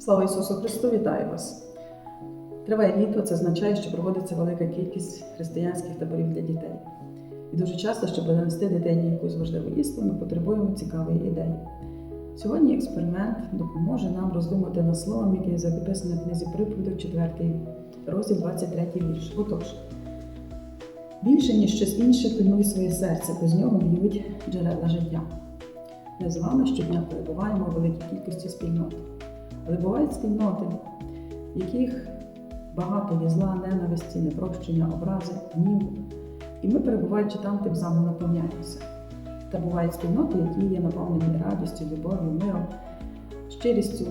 Слава Ісусу Христу, вітаю вас! Триває літо, це означає, що проводиться велика кількість християнських таборів для дітей. І дуже часто, щоб донести дитині якусь важливу істину, ми потребуємо цікавої ідеї. Сьогодні експеримент допоможе нам роздумати над словом, яке записане в книзі приповідок 4 розділ 23 вірш. Отож, більше, ніж щось інше, пильнуй своє серце, бо з нього б'ють джерела життя. Ми з вами щодня перебуваємо у великій кількості спільнот. Але бувають спільноти, в яких багато є зла, ненависті, непрощення, образи, гніву. І ми, перебуваючи там, тим самим наповняємося. Та бувають спільноти, які є наповнені радістю, любов'ю, миром, щирістю.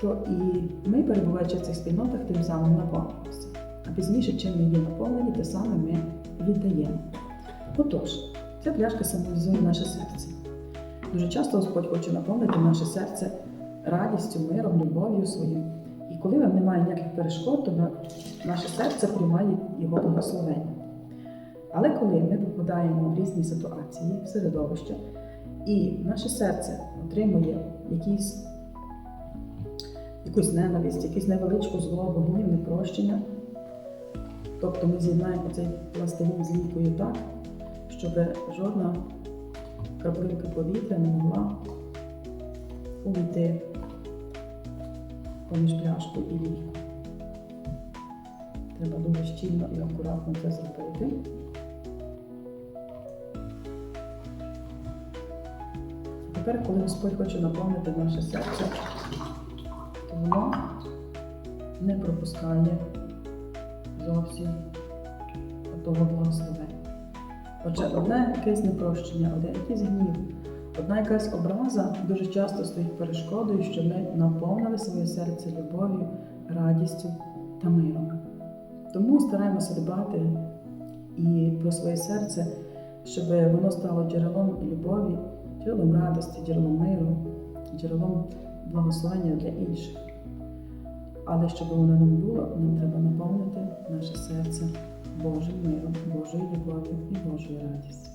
То і ми, перебуваючи в цих спільнотах, тим самим наповнюємося. А пізніше, чим ми є наповнені, те саме ми віддаємо. Отож, ця пляшка символізує наше серце. Дуже часто Господь хоче наповнити наше серце радістю, миром, любов'ю своїм. І коли вам немає ніяких перешкод, то наше серце приймає його благословення. Але коли ми попадаємо в різні ситуації, в середовище, і наше серце отримує якісь, якусь ненависть, якусь невеличку злобу, гнів, непрощення, тобто ми з'єднаємо цей пластилін з лікою так, щоб жодна краплинка повітря не могла увійти поміж пляшку і ліку. Треба дуже щільно і акуратно це зробити. Тепер, коли Господь хоче наповнити наше серце, то воно не пропускає зовсім того благословення. Отже, одне якесь непрощення, одне якийсь гнів, одна якась образа дуже часто стоїть перешкодою, щоб ми наповнили своє серце любов'ю, радістю та миром. Тому стараємося дбати і про своє серце, щоб воно стало джерелом любові, джерелом радості, джерелом миру, джерелом благословення для інших. Але щоб воно не було, нам треба наповнити наше серце Божим миром, Божою любов'ю і Божою радістю.